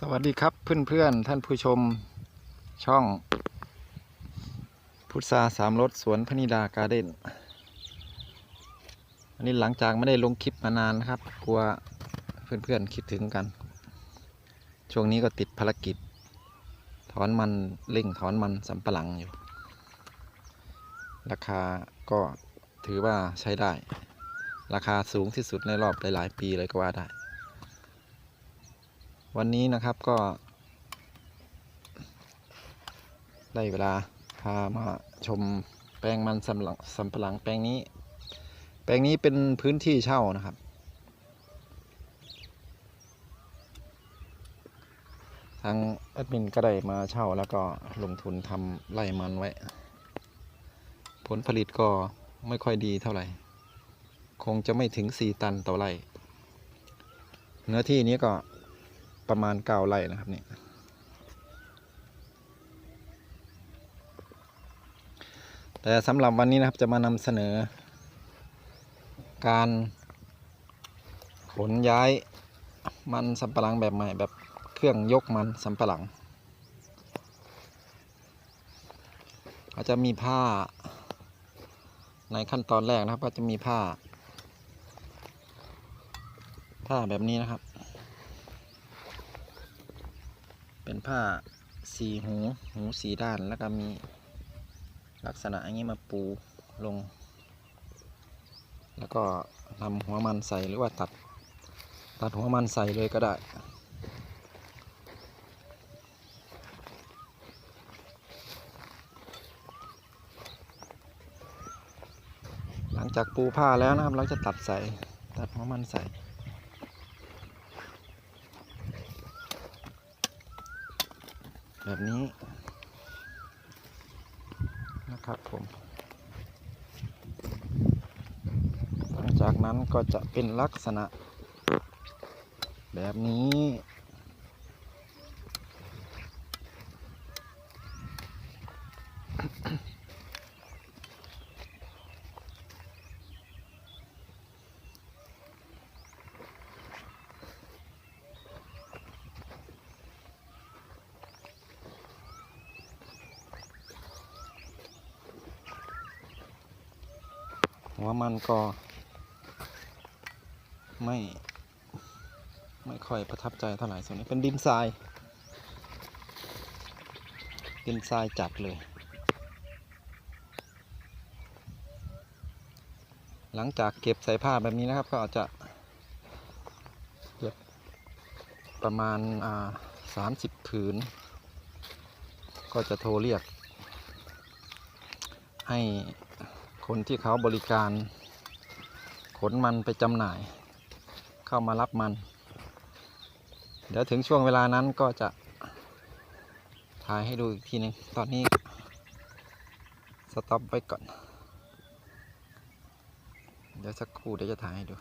สวัสดีครับเพื่อนๆท่านผู้ชมช่อง พุทธาสามรถสวนพนิดาการ์เด้นอันนี้หลังจากไม่ได้ลงคลิปมานานนะครับ กลัวเพื่อนๆคิดถึงกัน ช่วงนี้ก็ติดภารกิจ ถอนมันเร่งถอนมันสำปะหลังอยู่ ราคาก็ถือว่าใช้ได้ ราคาสูงที่สุดในรอบหลายๆ ปีเลยก็ว่าได้ วันนี้นะครับก็ ได้เวลาพามาชมแปลงมันสำหลังสำปะหลังแปลงนี้ แปลงนี้เป็นพื้นที่เช่านะครับ ทางแอดมินก็ได้มาเช่าแล้วก็ลงทุนทำไร่มันไว้ ผลผลิตก็ไม่ค่อยดีเท่าไหร่ คงจะไม่ถึง 4 ตันต่อไร่ เนื้อที่นี้ก็ ประมาณ9ไร่นะครับเนี่ยแต่สำหรับวันนี้นะครับจะมานำเสนอ การขนย้ายมันสำปะหลังแบบใหม่แบบเครื่องยกมันสำปะหลังก็จะมีผ้าในขั้นตอนแรกนะครับ ก็จะมีผ้า ผ้าแบบนี้นะครับ เป็นผ้าสีหูหูสีด้านแล้วก็มีลักษณะอย่างนี้มาปูลง แล้วก็นำหัวมันใส่หรือว่าตัด ตัดหัวมันใส่เลยก็ได้หลังจากปูผ้าแล้วนะครับ เราจะตัดใส่ตัดหัวมันใส่ แบบนี้นะครับผม หลังจากนั้นก็จะเป็นลักษณะแบบนี้ หัวมันก็ ไม่ ไม่ค่อยประทับใจเท่าไหร่ส่วนนี้เป็นดินทราย ดินทรายจัดเลย หลังจากเก็บใส่ผ้าแบบนี้นะครับ ก็อาจจะเก็บประมาณอ่าสามสิบผืน ก็จะโทรเรียกให้ คนที่เขาบริการ ขนมันไปจำหน่าย เข้ามารับมัน เดี๋ยวถึงช่วงเวลานั้นก็จะถ่ายให้ดูอีกทีหนึงตอนนี้สต็อปไว้ก่อน เดี๋ยวสักครู่เดี๋ยวจะถ่ายให้ดู